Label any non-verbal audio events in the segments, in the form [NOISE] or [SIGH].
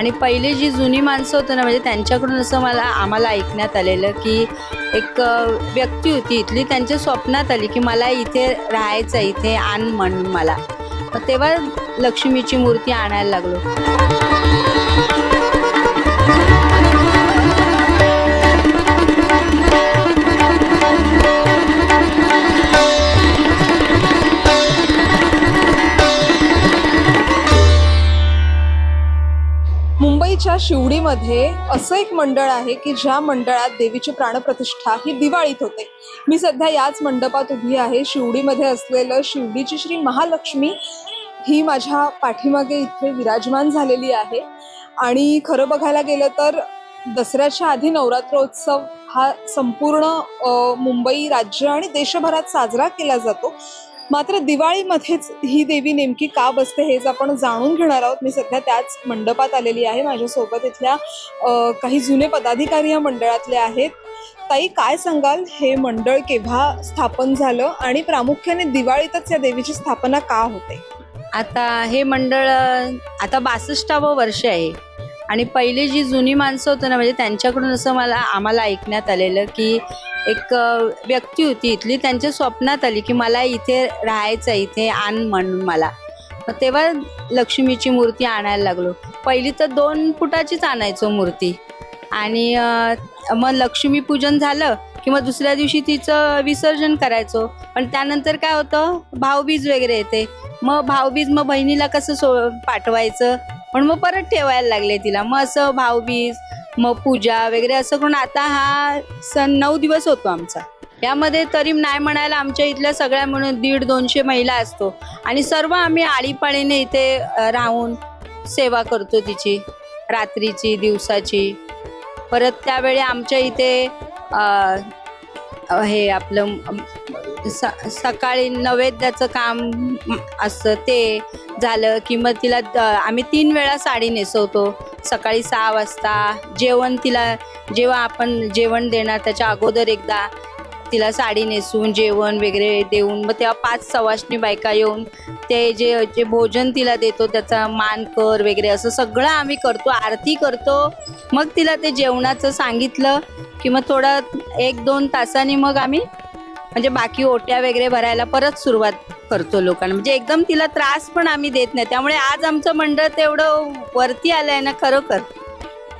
आणि पहिले जी जुनी माणसं होतं ना म्हणजे त्यांच्याकडून असं मला आम्हाला ऐकण्यात आलेलं की एक व्यक्ती होती इथली त्यांच्या स्वप्नात आली की मला इथे राहायचं आहे, इथे आण म्हणून मला. मग तेव्हा लक्ष्मीची मूर्ती आणायला लागलो. मुंबईच्या शिवडीमध्ये असं एक मंडळ आहे की ज्या मंडळात देवीची प्राणप्रतिष्ठा ही दिवाळीत होते. मी सध्या याच मंडपात उभी आहे. शिवडीमध्ये असलेलं शिवडीची श्री महालक्ष्मी ही माझ्या पाठीमागे इथे विराजमान झालेली आहे. आणि खरं बघायला गेलं तर दसऱ्याच्या आधी नवरात्रोत्सव हा संपूर्ण मुंबई राज्य आणि देशभरात साजरा केला जातो. मात्र दिवाळीमध्येच ही देवी नेमकी का बसते हेच आपण जाणून घेणार आहोत. मी सध्या त्याच मंडपात आलेली आहे. माझ्यासोबत इथल्या काही जुने पदाधिकारी या मंडळातले आहेत. ताई काय सांगाल? हे मंडळ केव्हा स्थापन झालं आणि प्रामुख्याने दिवाळीतच या देवीची स्थापना का होते? आता हे मंडळ आता बासष्टावं वर्ष आहे. आणि पहिले जी जुनी माणसं होतं ना म्हणजे त्यांच्याकडून असं मला आम्हाला ऐकण्यात आलेलं की एक व्यक्ती होती इथली. त्यांच्या स्वप्नात आली की मला इथे राहायचं आहे, इथे आण म्हणून मला. मग तेव्हा लक्ष्मीची मूर्ती आणायला लागलो. पहिली तर दोन फुटाचीच आणायचो मूर्ती. आणि मग लक्ष्मीपूजन झालं की मग दुसऱ्या दिवशी तिचं विसर्जन करायचो. पण त्यानंतर काय होतं? भाऊबीज वगैरे येते. मग भाऊबीज मग बहिणीला कसं सो पाठवायचं? पण मग परत ठेवायला लागले तिला. मग असं भाऊबीज मग पूजा वगैरे असं करून आता हा सण नऊ दिवस होतो आमचा. यामध्ये तरी नाही म्हणायला आमच्या इथल्या सगळ्या म्हणून दीड दोनशे महिला असतो. आणि सर्व आम्ही आळीपाळीने इथे राहून सेवा करतो तिची रात्रीची दिवसाची. परत त्यावेळी आमच्या इथे हे आपलं स- सकाळी नैवेद्याचं काम असतं ते झालं की मग तिला आम्ही तीन वेळा साडी नेसवतो. सकाळी सहा वाजता. जेवण तिला जेव्हा आपण जेवण देणार त्याच्या अगोदर एकदा तिला साडी नेसून जेवण वगैरे देऊन मग तेव्हा पाच सवाष्णी बायका येऊन ते जे जे भोजन तिला देतो त्याचा मान कर वगैरे असं सगळं आम्ही करतो आरती करतो. मग तिला ते जेवणाचं सांगितलं की मग थोडं एक दोन तासांनी मग आम्ही म्हणजे बाकी ओट्या वगैरे भरायला परत सुरुवात करतो लोकांना. म्हणजे एकदम तिला त्रास पण आम्ही देत नाही. त्यामुळे आज आमचं मंडळ तेवढं वरती आलंय ना खरोखर.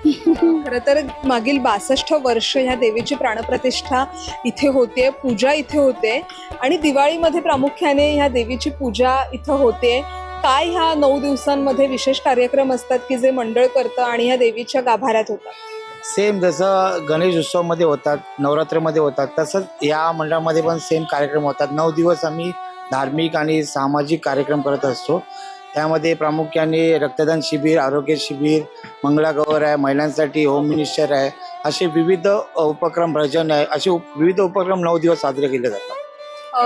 [LAUGHS] खरं तर मागील बासष्ट वर्ष ह्या देवीची प्राणप्रतिष्ठा इथे होते पूजा इथे होते आणि दिवाळीमध्ये प्रामुख्याने ह्या देवीची पूजा इथं होते. काय ह्या नऊ दिवसांमध्ये विशेष कार्यक्रम असतात की जे मंडळ करतं आणि ह्या देवीच्या गाभाऱ्यात होतात? सेम जसं गणेश उत्सवमध्ये होतात नवरात्रमध्ये होतात तसंच या मंडळामध्ये पण सेम कार्यक्रम होतात. नऊ दिवस आम्ही धार्मिक आणि सामाजिक कार्यक्रम करत असतो. त्यामध्ये प्रामुख्याने रक्तदान शिबिर आरोग्य शिबिर मंगळागौर आहे महिलांसाठी होम मिनिस्टर आहे. असे विविध उपक्रम भजन आहे. असे विविध उपक्रम नऊ दिवस साजरे केले जातात.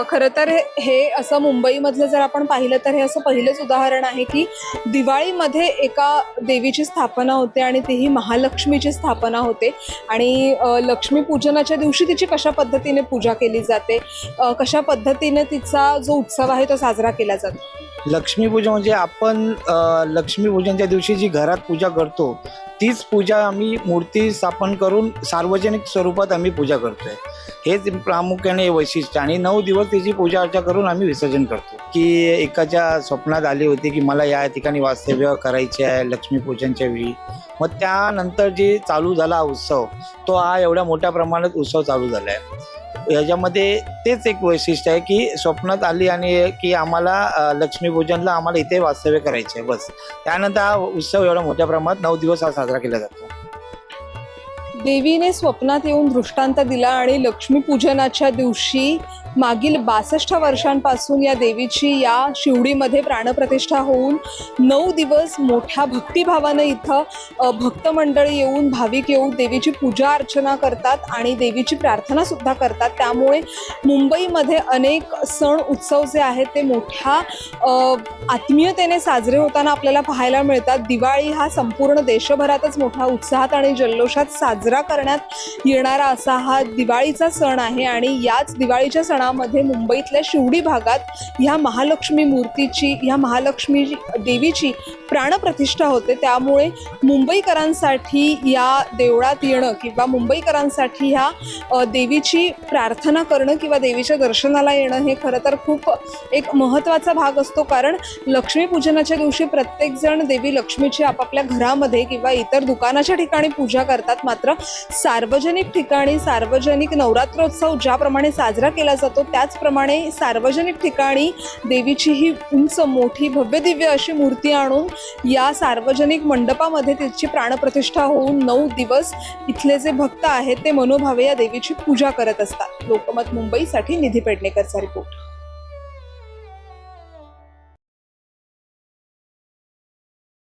खरं तर हे- असं मुंबईमधलं जर आपण पाहिलं तर हे असं पहिलंच उदाहरण आहे की दिवाळीमध्ये एका देवीची स्थापना होते आणि तीही महालक्ष्मीची स्थापना होते. आणि लक्ष्मीपूजनाच्या दिवशी तिची कशा पद्धतीने पूजा केली जाते? कशा पद्धतीने तिचा जो उत्सव आहे तो साजरा केला जातो? लक्ष्मीपूजन म्हणजे आपण लक्ष्मीपूजनच्या दिवशी जी घरात पूजा करतो तीच पूजा आम्ही मूर्ती स्थापन करून सार्वजनिक स्वरूपात आम्ही पूजा करतोय. हेच प्रामुख्याने वैशिष्ट्य. आणि नऊ दिवस तिची पूजा अर्चा करून आम्ही विसर्जन करतो. की एकाच्या स्वप्नात आली होती की मला या ठिकाणी वास्तव्य करायचे आहे लक्ष्मीपूजनच्या वेळी. मग त्यानंतर जे चालू झाला हा उत्सव तो हा एवढ्या मोठ्या प्रमाणात उत्सव चालू झाला आहे याच्यामध्ये तेच एक वैशिष्ट्य आहे की स्वप्नात आली आणि की आम्हाला लक्ष्मीपूजनला आम्हाला इथे वास्तव्य करायचे आहे बस. त्यानंतर हा उत्सव एवढा मोठ्या प्रमाणात नऊ दिवस हा साजरा केला जातो. देवीने स्वप्नात येऊन दृष्टांत दिला आणि लक्ष्मीपूजनाच्या दिवशी मागील बासष्ट वर्षांपासून या देवीची या शिवडीमध्ये प्राणप्रतिष्ठा होऊन नऊ दिवस मोठ्या भक्तिभावानं इथं भक्त मंडळी येऊन भाविक येऊन देवीची पूजा अर्चना करतात आणि देवीची प्रार्थना सुद्धा करतात. त्यामुळे मुंबईमध्ये अनेक सण उत्सव जे आहेत ते मोठ्या आत्मीयतेने साजरे होताना आपल्याला पाहायला मिळतात. दिवाळी हा संपूर्ण देशभरातच मोठ्या उत्साहात आणि जल्लोषात साजरा करण्यात येणारा असा हा दिवाळीचा सण आहे आणि याच दिवाळीच्या काळामध्ये मुंबईतल्या शिवडी भागात ह्या महालक्ष्मी मूर्तीची ह्या महालक्ष्मी देवीची प्राणप्रतिष्ठा होते त्यामुळे मुंबईकरांसाठी या देवळात येणं किंवा मुंबईकरांसाठी ह्या देवीची प्रार्थना करणं किंवा देवीच्या दर्शनाला येणं हे खरं तर खूप एक महत्त्वाचा भाग असतो. कारण लक्ष्मीपूजनाच्या दिवशी प्रत्येकजण देवी लक्ष्मीची आपापल्या घरामध्ये किंवा इतर दुकानाच्या ठिकाणी पूजा करतात. मात्र सार्वजनिक ठिकाणी सार्वजनिक नवरात्रोत्सव ज्याप्रमाणे साजरा केला जातो त्याचप्रमाणे सार्वजनिक ठिकाणी देवीची ही उंच मोठी भव्य दिव्य अशी मूर्ती आणून या सार्वजनिक मंडपामध्ये तिची प्राणप्रतिष्ठा होऊन नऊ दिवस इथले जे भक्त आहेत ते मनोभावे या देवीची पूजा करत असतात. लोकमत मुंबईसाठी निधी पेडणेकरचा रिपोर्ट